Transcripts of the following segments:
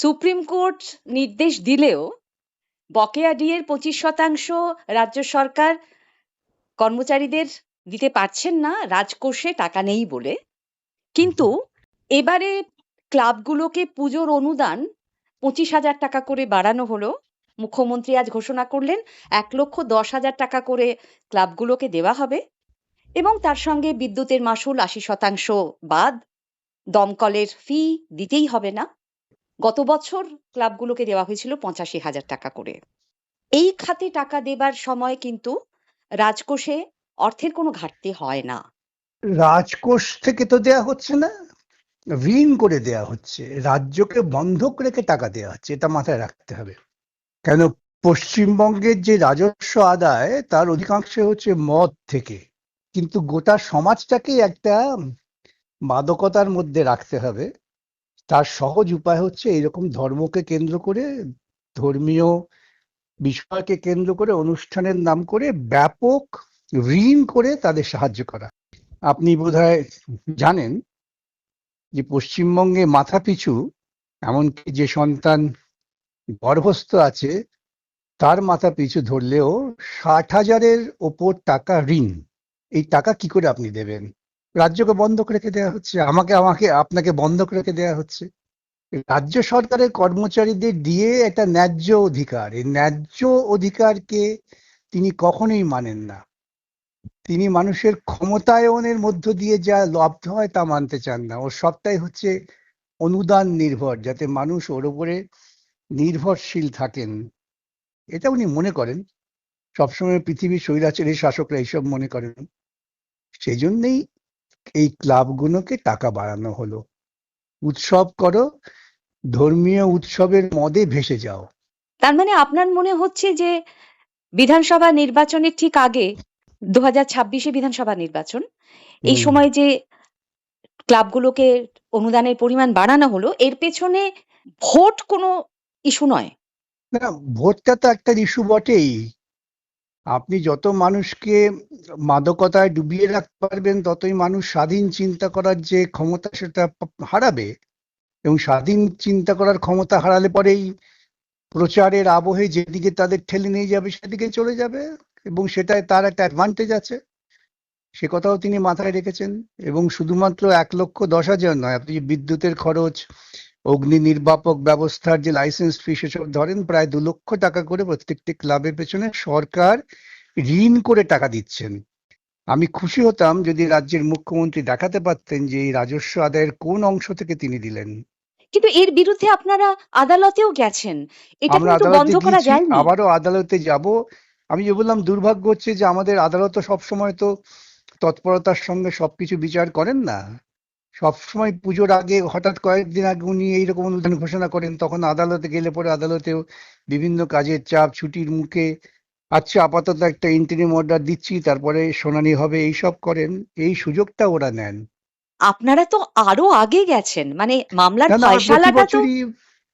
Supreme court নির্দেশ দিলেও বকেয়া ডিএর পঁচিশ শতাংশ রাজ্য সরকার কর্মচারীদের দিতে পারছেন না, রাজকোষে টাকা নেই বলে। কিন্তু এবারে ক্লাবগুলোকে পুজোর অনুদান পঁচিশ হাজার টাকা করে বাড়ানো হলো। মুখ্যমন্ত্রী আজ ঘোষণা করলেন, এক লক্ষ দশ হাজার টাকা করে ক্লাবগুলোকে দেওয়া হবে এবং তার সঙ্গে বিদ্যুতের মাসুল আশি শতাংশ বাদ, দমকলের ফি দিতেই হবে না। গত বছর ক্লাবগুলোকে দেওয়া হয়েছিল পঁচাশি হাজার টাকা করে। এই খাতে টাকা দেবার সময় কিন্তু রাজকোষে অর্থের কোনো ঘাটতি হয় না। রাজকোষ থেকে তো দেয়া হচ্ছে না, ঋণ করে দেয়া হচ্ছে। রাজ্যকে বন্ধক রেখে টাকা দেয়া হচ্ছে, এটা মাথায় রাখতে হবে। কেন? পশ্চিমবঙ্গের যে রাজস্ব আদায়, তার অধিকাংশ হচ্ছে মদ থেকে। কিন্তু গোটা সমাজটাকে একটা মাদকতার মধ্যে রাখতে হবে। তার সহজ উপায় হচ্ছে এরকম ধর্মকে কেন্দ্র করে, ধর্মীয় বিষয়কে কেন্দ্র করে, অনুষ্ঠানের নাম করে ব্যাপক ঋণ করে তাদের সাহায্য করা। আপনি বোধহয় জানেন যে পশ্চিমবঙ্গে মাথা পিছু এমনকি যে সন্তান গর্ভস্থ আছে, তার মাথা পিছু ধরলেও ষাট হাজারের ওপর টাকা ঋণ। এই টাকা কি করে আপনি দেবেন? রাজ্যকে বন্ধক রেখে দেওয়া হচ্ছে, আমাকে আমাকে, আপনাকে বন্ধক রেখে দেওয়া হচ্ছে। রাজ্য সরকারের কর্মচারীদের দিয়ে একটা ন্যায্য অধিকার, এই ন্যায্য অধিকারকে তিনি কখনোই মানেন না। তিনি মানুষের ক্ষমতায়নের মধ্য দিয়ে যা লব্ধ হয় তা মানতে চান না। ওর সবটাই হচ্ছে অনুদান নির্ভর, যাতে মানুষ ওর উপরে নির্ভরশীল থাকেন। এটা উনি মনে করেন। সবসময় পৃথিবীর স্বৈরাচারী শাসকরা এইসব মনে করেন। সেই জন্যেই এই ক্লাবগুলোকে টাকা বাড়ানো হলো। উৎসব করো ধর্মীয় উৎসবের মদে ভেসে যাও। তার মানে আপনার মনে হচ্ছে যে বিধানসভা নির্বাচনের ঠিক আগে দু হাজার ছাব্বিশে বিধানসভা নির্বাচন এই সময় যে ক্লাবগুলোকে অনুদানের পরিমাণ বাড়ানো হলো এর পেছনে ভোট কোনো ইস্যু নয়। না ভোটটা তো একটা ইস্যু বটেই। আপনি যত মানুষকে মাদকতায় ডুবিয়ে রাখতে পারবেন, ততই মানুষ স্বাধীন চিন্তা করার যে ক্ষমতা সেটা হারাবে এবং স্বাধীন চিন্তা করার ক্ষমতা হারালে পরেই প্রচারের আবহে যেদিকে তাদের ঠেলে নিয়ে যাবে সেদিকে চলে যাবে এবং সেটায় তার একটা অ্যাডভান্টেজ আছে। সে কথাও তিনি মাথায় রেখেছেন এবং শুধুমাত্র এক লক্ষ দশ হাজার নয়, আপনি বিদ্যুতের খরচ অগ্নি নির্বাপক ব্যবস্থার যে লাইসেন্স ফি সেসব ধরেন প্রায় দু লক্ষ টাকা করে প্রত্যেকটি ক্লাবের পেছনে সরকার ঋণ করে টাকা দিচ্ছেন। আমি খুশি হতাম যদি রাজ্যের মুখ্যমন্ত্রী দেখাতে পারতেন যে এই রাজস্ব আদায়ের কোন অংশ থেকে তিনি দিলেন। কিন্তু এর বিরুদ্ধে আপনারা আদালতেও গেছেন। এটা কিন্তু বন্ধ করা গিয়েছি যায়নি। আবারও আদালতে যাব। আমি যে বললাম দুর্ভাগ্য হচ্ছে যে আমাদের আদালত সবসময় তো তৎপরতার সঙ্গে সবকিছু বিচার করেন না। সবসময় পুজোর আগে হঠাৎ কয়েকদিন আগে উনি এইরকম অনুদান ঘোষণা করেন তখন আদালতে গেলে পরে আদালতেও বিভিন্ন কাজের চাপ ছুটির মুখে আচ্ছা আপাতত একটা ইন্টারিম অর্ডার দিচ্ছি তারপরে শুনানি হবে এইসব করেন এই সুযোগটা ওরা নেন। আপনারা তো আরও আগে গেছেন মানে মামলার ফয়সালাটা তো বছরই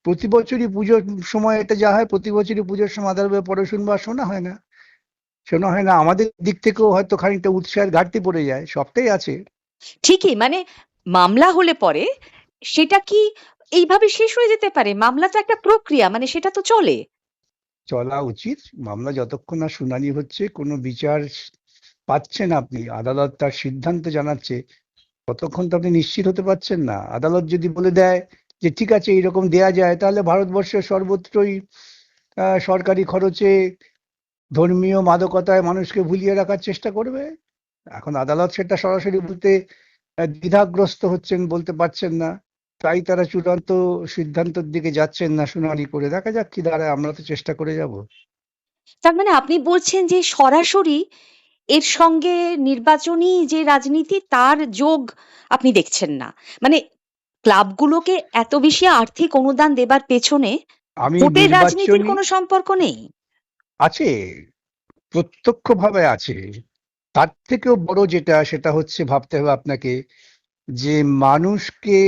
প্রতি বছরই পুজোর সময় এটা যা হয় প্রতি বছরই পুজোর সময় আদালতে পরে শুনবা শোনা হয় না। শোনা হয় না আমাদের দিক থেকেও হয়তো খানিকটা উৎসাহের ঘাটতি পড়ে যায় সবটাই আছে। ঠিকই মানে মামলা হলে পরে সেটা কি এইভাবে শেষ হয়ে যেতে পারে? মামলা তো একটা প্রক্রিয়া মানে সেটা তো চলে। চলা উচিত। মামলা যতক্ষণ না শুনানি হচ্ছে, কোনো বিচার পাচ্ছেন আপনি, আদালত তার সিদ্ধান্ত জানাচ্ছে, ততক্ষণ তো আপনি নিশ্চিত হতে পারছেন না। আদালত যদি বলে দেয় যে, ঠিক আছে, এইরকম দেয়া যায়, তাহলে ভারতবর্ষের সর্বত্রই সরকারি খরচে ধর্মীয় মাদকতায় মানুষকে ভুলিয়ে রাখার চেষ্টা করবে? এখন আদালত সেটা সরাসরি বলতে দ্বিধাগ্রস্ত হচ্ছেন বলতে পারছেন না। তাই তারা চূড়ান্ত সিদ্ধান্তের দিকে যাচ্ছেন না শুনানি করে। দেখা যাক কি দাঁড়ায় আমরা তো চেষ্টা করে যাব। তার মানে আপনি বলছেন যে সরাসরি এর সঙ্গে নির্বাচনী যে রাজনীতি তার যোগ আপনি দেখছেন না। মানে ক্লাবগুলোকে এত বেশি আর্থিক অনুদান দেবার পেছনে আমি ভোটের রাজনীতির কোনো সম্পর্ক নেই। আছে প্রত্যক্ষভাবে আছে। তার থেকেও বড় যেটা, সেটা হচ্ছে ভাবতে হবে আপনাকে যে মানুষকে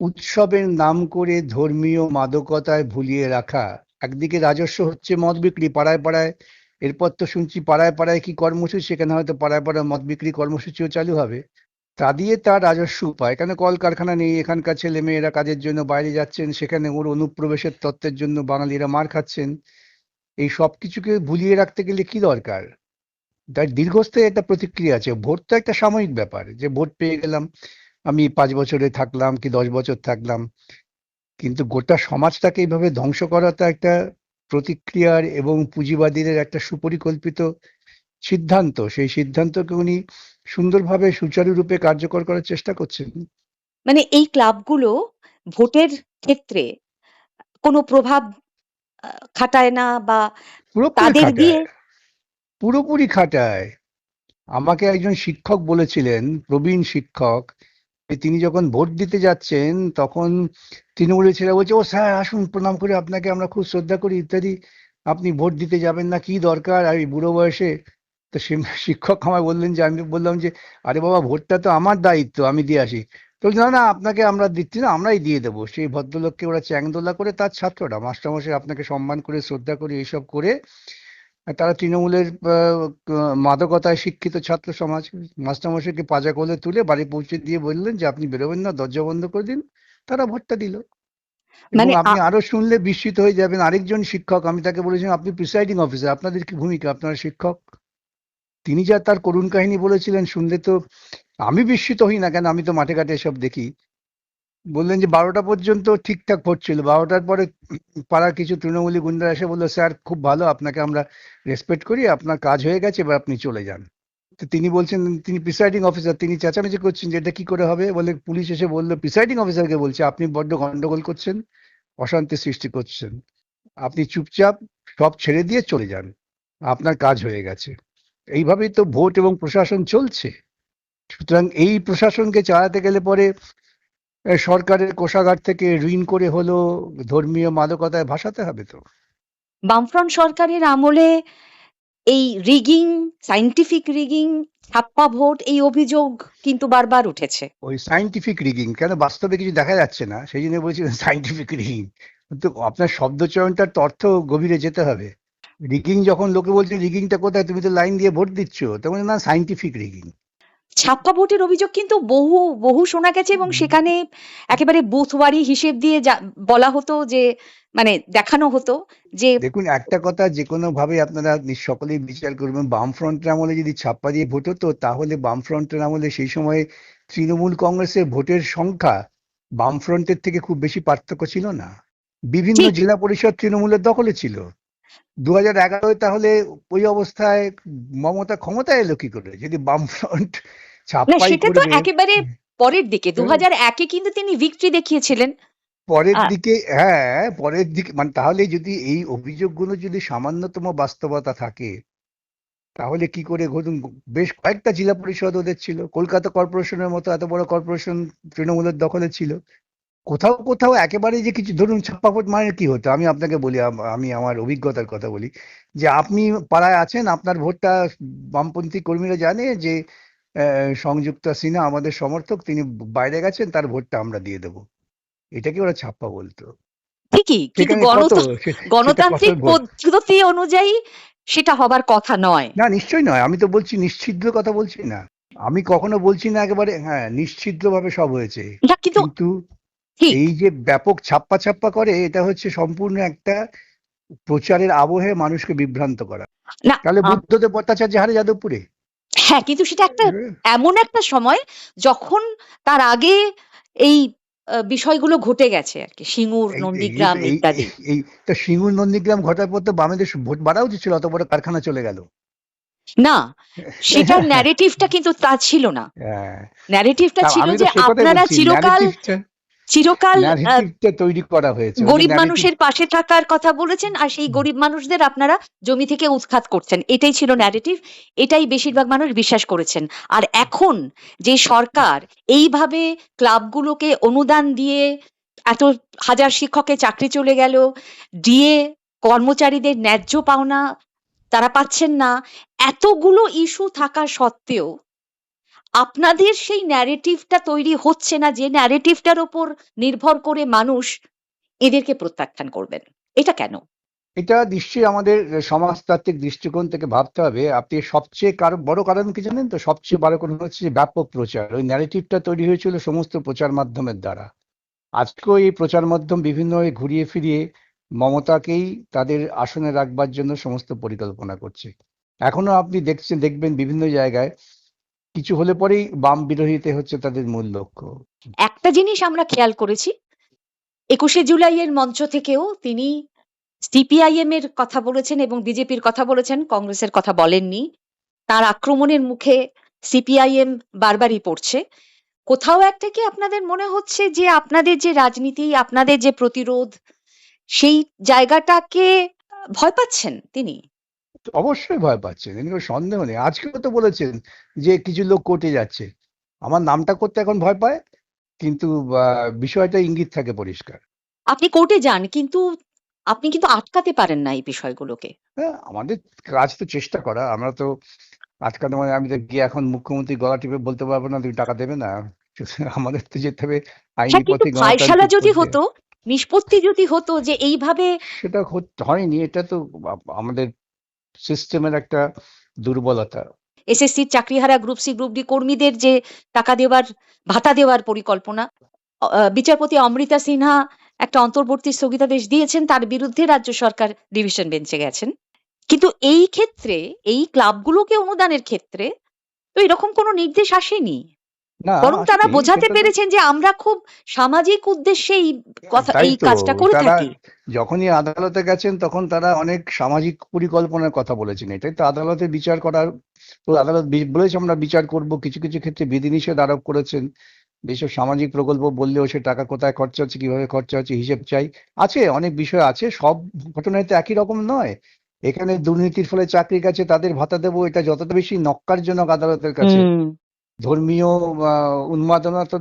উৎসবের নাম করে ধর্মীয় মাদকতায় ভুলিয়ে রাখা, একদিকে রাজস্ব হচ্ছে মদ বিক্রি পাড়ায় পাড়ায়, এরপর তো শুনছি পাড়ায় পাড়ায় কি কর্মসূচি, সেখানে হয়তো পাড়ায় পাড়ায় মদ বিক্রি কর্মসূচিও চালু হবে। তা দিয়ে তার রাজস্ব উপায়, কেন কলকারখানা নেই, এখানকার ছেলে মেয়েরা কাজের জন্য বাইরে যাচ্ছেন, সেখানে ওর অনুপ্রবেশের তত্ত্বের জন্য বাঙালিরা মার খাচ্ছেন, এই সব কিছুকে ভুলিয়ে রাখতে গেলে কি দরকার? তার দীর্ঘস্থায়ী একটা প্রতিক্রিয়া আছে। ভোট তো একটা সাময়িক ব্যাপার। যে ভোট পেয়ে গেলাম আমি পাঁচ বছরে থাকলাম কি দশ বছর থাকলাম কিন্তু গোটা সমাজটাকে এইভাবে ধ্বংস করা তো একটা প্রতিক্রিয়ার এবং পুঁজিবাদীদের একটা সুপরিকল্পিত সিদ্ধান্ত। সেই সিদ্ধান্তকে উনি সুন্দরভাবে সুচারুরূপে কার্যকর করার চেষ্টা করছেন। মানে এই ক্লাবগুলো ভোটের ক্ষেত্রে কোনো প্রভাব খাটায় না বা তাদের দিয়ে পুরোপুরি খাটায়। আমাকে একজন শিক্ষক বলেছিলেন, প্রবীণ শিক্ষক তিনি যখন ভোট দিতে যাচ্ছেন, তখন তৃণমূলের ছেলে বলছে, ও স্যার, আসুন, প্রণাম করে আপনাকে আমরা খুব শ্রদ্ধা করি, ইত্যাদি। আপনি ভোট দিতে যাবেন না, কি দরকার? আর এই বুড়ো বয়সে? তো সে শিক্ষক আমায় বললেন যে, আমি বললাম যে, আরে বাবা, ভোটটা তো আমার দায়িত্ব, আমি দিয়ে আসি। তো না না, আপনাকে আমরা দিচ্ছি না, আমরাই দিয়ে দেবো। সেই ভদ্রলোককে ওরা চ্যাংদোলা করে, তার ছাত্ররা, মাস্টারমশাই আপনাকে সম্মান করে, শ্রদ্ধা করে, এইসব করে তারা তৃণমূলের মাদকতায় শিক্ষিত ছাত্র সমাজ মাস্টারমশাইকে পাজা কোলে তুলে বাড়ি পৌঁছে দিয়ে বললেন যে আপনি বেরোবেন না দরজা বন্ধ করে দিন। তারা ভোটটা দিল। মানে আপনি আরও শুনলে বিস্মিত হয়ে যাবেন আরেকজন শিক্ষক আমি তাকে বলেছিলাম আপনি প্রিসাইডিং অফিসার আপনাদের কি ভূমিকা আপনারা শিক্ষক? তিনি যা তার করুণ কাহিনী বলেছিলেন শুনলে তো আমি বিস্মিত হই না কেন আমি তো মাঠে ঘাটে এসব দেখি। বললেন যে বারোটা পর্যন্ত ঠিকঠাক ভোট ছিল বারোটার পরে পাড়ার কিছু তৃণমূলী গুন্ডা এসে বলল, স্যার, খুব ভালো, আপনাকে আমরা রেসপেক্ট করি, আপনার কাজ হয়ে গেছে, এবার আপনি চলে যান। তো তিনি বলছেন, তিনি প্রিসাইডিং অফিসার তিনি চেঁচামেচি করছেন যে এটা কি করে হবে? বলে পুলিশ এসে বলল প্রিসাইডিং অফিসারকে বলছে, আপনি বড্ড গন্ডগোল করছেন অশান্তি সৃষ্টি করছেন। আপনি চুপচাপ সব ছেড়ে দিয়ে চলে যান, আপনার কাজ হয়ে গেছে। এইভাবেই তো ভোট এবং প্রশাসন চলছে। সুতরাং এই প্রশাসনকে চালাতে গেলে পরে সরকারের কোষাগার থেকে ঋণ করে হলো ধর্মীয় মাদকতায় ভাসাতে হবে তো? বামফ্রন্ট সরকারের আমলে এই রিগিং সাইন্টিফিক রিগিং ছাপ্পা ভোট এই অভিযোগ কিন্তু বারবার উঠেছে। ওই সাইন্টিফিক রিগিং কেন বাস্তবে কিছু দেখা যাচ্ছে না? সেই জন্য বলছি সাইন্টিফিক রিগিং। কিন্তু আপনার শব্দ চয়নটার তো অর্থ গভীরে যেতে হবে। রিগিং যখন লোকে বলছে রিগিংটা কোথায়? তুমি তো লাইন দিয়ে ভোট দিচ্ছ। তখন না সাইন্টিফিক রিগিং। ছাপ্পা ভোটের অভিযোগ কিন্তু বহু বহু শোনা গেছে এবং সেখানে একেবারে বুথওয়ারি হিসেব দিয়ে বলা হতো যে মানে দেখানো হতো যে দেখুন একটা কথা যে কোনো ভাবে আপনারা সকলেই বিচার করবেন। বামফ্রন্টের আমলে যদি ছাপ্পা দিয়ে ভোট হতো তাহলে বামফ্রন্টের আমলে সেই সময়ে তৃণমূল কংগ্রেসের ভোটের সংখ্যা বামফ্রন্টের থেকে খুব বেশি পার্থক্য ছিল না। বিভিন্ন জেলা পরিষদ তৃণমূলের দখলে ছিল। দু হাজার এগারোয় তাহলে ওই অবস্থায় মমতা ক্ষমতায় এলো কি করে? যদি বামফ্রন্ট না ছাপ্পাই সেটা তো একেবারে পরের দিকে। দু হাজার একে কিন্তু তিনি ভিক্টরি দেখিয়েছিলেন। পরের দিকে হ্যাঁ পরের দিকে মানে তাহলে যদি এই অভিযোগগুলো যদি সামান্যতম বাস্তবতা থাকে তাহলে কি করে ধরুন বেশ কয়েকটা জেলা পরিষদ ওদের ছিল। কলকাতা কর্পোরেশনের মতো এত বড় কর্পোরেশন তৃণমূলের দখলে ছিল। কোথাও কোথাও একেবারে যে কিছু ধরুন ছাপ্পা ভোট মানে কি হতো? আমি আপনাকে বলি আমি আমার অভিজ্ঞতার কথা বলি। যে আপনি পাড়ায় আছেন আপনার ভোটটা বামপন্থী কর্মীরা জানে যে সংযুক্তা সিনহা আমাদের সমর্থক তিনি বাইরে গেছেন তার ভোটটা আমরা দিয়ে দেবো। এটাকে ওরা ছাপ্পা বলতো। ঠিকই কিন্তু গণতান্ত্রিক পদ্ধতি অনুযায়ী সেটা হবার কথা নয়। না নিশ্চয়ই নয়। আমি তো বলছি নিশ্ছিদ্র কথা বলছি না। আমি কখনো বলছি না একেবারে হ্যাঁ নিশ্ছিদ্র ভাবে সব হয়েছে। কিন্তু এই যে ব্যাপক ছাপ্পা ছাপ্পা করে এটা হচ্ছে সম্পূর্ণ একটা প্রচারের আবহে মানুষকে বিভ্রান্ত করা। তাহলে বুদ্ধদেব ভট্টাচার্য হারে যাদবপুরে? হ্যাঁ কিন্তু সেটা একটা এমন একটা সময় যখন তার আগে এই বিষয়গুলো ঘটে গেছে আর কি। সিঙ্গুর নন্দীগ্রাম এই- ইত্যাদি। এই- এই তো সিঙ্গুর নন্দীগ্রাম ঘটার পর তো বামেদের ভোট বাড়া উচিত ছিল অত বড় কারখানা চলে গেল। না সেটার ন্যারেটিভটা কিন্তু তা ছিল না। ন্যারেটিভটা ছিল যে আপনারা চিরকাল চিরকাল তৈরি করা হয়েছে। গরিব মানুষের পাশে থাকার কথা বলেছেন আর সেই গরিব মানুষদের আপনারা জমি থেকে উৎখাত করছেন। এটাই ছিল ন্যারেটিভ এটাই বেশিরভাগ মানুষ বিশ্বাস করেছেন। আর এখন যে সরকার এইভাবে ক্লাবগুলোকে অনুদান দিয়ে এত হাজার শিক্ষকের চাকরি চলে গেল দিয়ে কর্মচারীদের ন্যায্য পাওনা তারা পাচ্ছেন না এতগুলো ইস্যু থাকা সত্ত্বেও আপনাদের সেই ন্যারেটিভটা তৈরি হচ্ছে না, যে ন্যারেটিভটার ওপর নির্ভর করে মানুষ এদেরকে প্রত্যাখ্যান করবেন। এটা কেন? এটা নিশ্চয়ই আমাদের সমাজতাত্ত্বিক দৃষ্টিকোণ থেকে ভাবতে হবে। আপনি সবচেয়ে কারণ, বড় কারণ কি জানেন তো? সবচেয়ে বড় কারণ হচ্ছে যে ব্যাপক প্রচার। ওই ন্যারেটিভটা তৈরি হয়েছিল সমস্ত প্রচার মাধ্যমের দ্বারা। আজকেও এই প্রচার মাধ্যম বিভিন্ন ঘুরিয়ে ফিরিয়ে মমতাকেই তাদের আসনে রাখবার জন্য সমস্ত পরিকল্পনা করছে। এখনও আপনি দেখছেন, দেখবেন বিভিন্ন জায়গায় কিছু হলে পরেই বাম বিরোধীতে হচ্ছে তাদের মূল লক্ষ্য। একটা জিনিস আমরা খেয়াল করেছি, একুশে জুলাইয়ের মঞ্চ থেকেও তিনি সিপিআইএম এর কথা বলেছেন এবং বিজেপির কথা বলেছেন, কংগ্রেসের কথা বলেননি। তার আক্রমণের মুখে সিপিআইএম বারবারই পড়ছে। কোথাও একটা কি আপনাদের মনে হচ্ছে যে আপনাদের যে রাজনীতি, আপনাদের যে প্রতিরোধ, সেই জায়গাটাকে ভয় পাচ্ছেন তিনি? অবশ্যই ভয় পাচ্ছেন এর কোনো সন্দেহ নেই। আজকেও তো বলেছেন যে কিছু লোক কোর্টে যাচ্ছে। আমার নামটা করতে এখন ভয় পায় কিন্তু বিষয়টা ইঙ্গিত থাকে পরিষ্কার। আপনি কোর্টে যান কিন্তু আপনি কিন্তু আটকাতে পারেন না এই বিষয়গুলোকে। হ্যাঁ আমাদের কাজ তো চেষ্টা করা আমরা তো আজকাল মানে আমি তো গিয়ে এখন মুখ্যমন্ত্রী গলা টিপে বলতে পারব না তুমি টাকা দেবে না। আমাদের তো যেতে হবে আইনি পথে ফায়সালা গণতান্ত্রিক যদি হতো নিষ্পত্তি যদি হতো যে এইভাবে সেটা হয়নি এটা তো আমাদের সিস্টেমের একটা দুর্বলতা। এসএসসির চাকরিহারা গ্রুপ সি গ্রুপ ডি কর্মীদের যে টাকা দেওয়ার, ভাতা দেওয়ার পরিকল্পনা বিচারপতি অমৃতা সিনহা একটা অন্তর্বর্তী স্থগিতাদেশ দিয়েছেন, তার বিরুদ্ধে রাজ্য সরকার ডিভিশন বেঞ্চে গেছেন। কিন্তু এই ক্ষেত্রে, এই ক্লাবগুলোকে অনুদানের ক্ষেত্রে তো এরকম কোনো নির্দেশ আসেনি। বরং তারা বোঝাতে পেরেছেন যে আমরা খুব সামাজিক উদ্দেশ্যে এই কথা এই কাজটা করে থাকি। যখনই আদালতে গেছেন তখন তারা অনেক সামাজিক পরিকল্পনার কথা বলেছেন এটাই তো। আদালতে বিচার করার তো আদালত বলেছে আমরা বিচার করব কিছু কিছু ক্ষেত্রে বিধিনিষেধ আরোপ করেছেন। যেসব সামাজিক প্রকল্প বললেও সে টাকা কোথায় খরচা হচ্ছে কীভাবে খরচা হচ্ছে হিসেব চাই। আছে অনেক বিষয় আছে সব ঘটনায় তো একই রকম নয়। এখানে দুর্নীতির ফলে চাকরি গেছে তাদের ভাতা দেবো এটা যতটা বেশি নক্কারজনক আদালতের কাছে। ধর্মীয় উন্মাদনা তো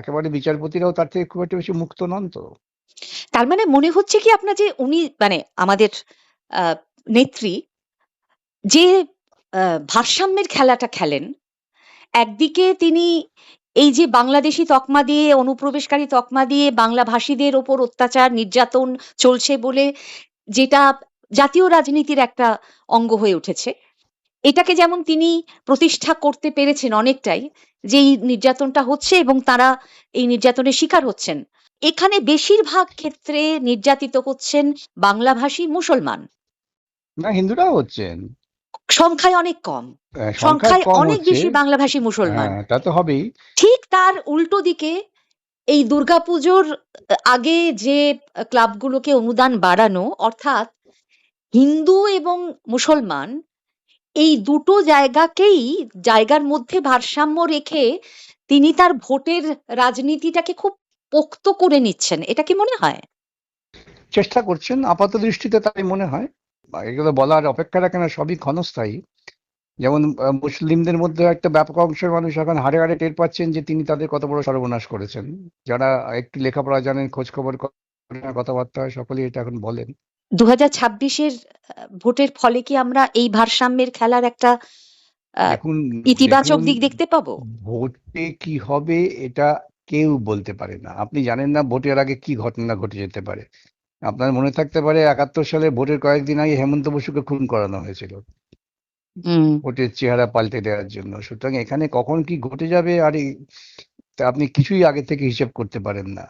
একেবারে বিচারপতিরাও তার থেকে খুব একটা বেশি মুক্ত নন তো। তার মানে মনে হচ্ছে কি আপনার যে উনি মানে আমাদের নেত্রী, যে ভারসাম্যের খেলাটা খেলেন, একদিকে তিনি এই যে বাংলাদেশি তকমা দিয়ে, অনুপ্রবেশকারী তকমা দিয়ে বাংলা ভাষীদের ওপর অত্যাচার, নির্যাতন চলছে বলে যেটা জাতীয় রাজনীতির একটা অঙ্গ হয়ে উঠেছে এটাকে যেমন তিনি প্রতিষ্ঠা করতে পেরেছেন অনেকটাই যে এই নির্যাতনটা হচ্ছে এবং তারা এই নির্যাতনের শিকার হচ্ছেন। এখানে বেশিরভাগ ক্ষেত্রে নির্যাতিত হচ্ছেন বাংলাভাষী মুসলমান। না হিন্দুরাও হচ্ছেন। সংখ্যায় অনেক কম। সংখ্যায় অনেক বেশি বাংলাভাষী মুসলমান। হ্যাঁ তা তো হবেই। ঠিক তার উল্টো দিকে এই দুর্গাপুজোর আগে যে ক্লাবগুলোকে অনুদান বাড়ানো অর্থাৎ হিন্দু এবং মুসলমান এই দুটো জায়গাকেই, জায়গার মধ্যে ভারসাম্য রেখে তিনি তার ভোটের রাজনীতিটাকে খুব পোক্ত করে নিচ্ছেন। এটা কি মনে হয়? চেষ্টা করছেন, আপাত দৃষ্টিতে তাই মনে হয়। এগুলো বলার অপেক্ষা রাখে না, সবই ক্ষণস্থায়ী। যেমন মুসলিমদের মধ্যে একটা ব্যাপক অংশের মানুষ এখন হাড়ে হাড়ে টের পাচ্ছেন যে তিনি তাদের কত বড় সর্বনাশ করেছেন। যারা একটু লেখাপড়া জানেন খোঁজ খবর কথাবার্তা সকলেই এটা এখন বলেন। দু হাজার ছাব্বিশের ভোটের ফলে কি আমরা এই ভারসাম্যের খেলার একটা এখন ইতিবাচক দিক দেখতে পাবো? ভোটে কি হবে এটা কেউ বলতে পারে না। আপনি জানেন না ভোটের আগে কি ঘটনা ঘটে যেতে পারে। আপনার মনে থাকতে পারে একাত্তর সালে ভোটের কয়েকদিন আগে হেমন্ত বসুকে খুন করানো হয়েছিল। ভোটের চেহারা পাল্টে দেওয়ার জন্য। সুতরাং এখানে কখন কি ঘটে যাবে আর আপনি কিছুই আগে থেকে হিসেব করতে পারেন না।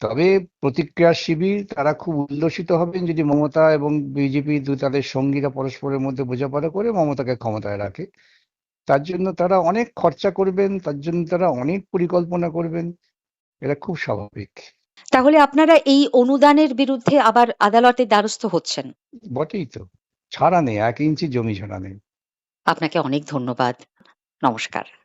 তবে প্রতিক্রিয়া শিবির তারা খুব উল্লসিত হবেন যদি মমতা এবং বিজেপি দু তাদের সঙ্গীরা পরস্পরের মধ্যে বোঝাপড়া করে মমতাকে ক্ষমতায় রাখে। তার জন্য তারা অনেক খরচা করবেন তার জন্য তারা অনেক পরিকল্পনা করবেন। এটা খুব স্বাভাবিক। তাহলে আপনারা এই অনুদানের বিরুদ্ধে আবার আদালতে দ্বারস্থ হচ্ছেন? বটেই তো। ছাড়া নেই এক ইঞ্চি জমি ছাড়া নেই। আপনাকে অনেক ধন্যবাদ। নমস্কার।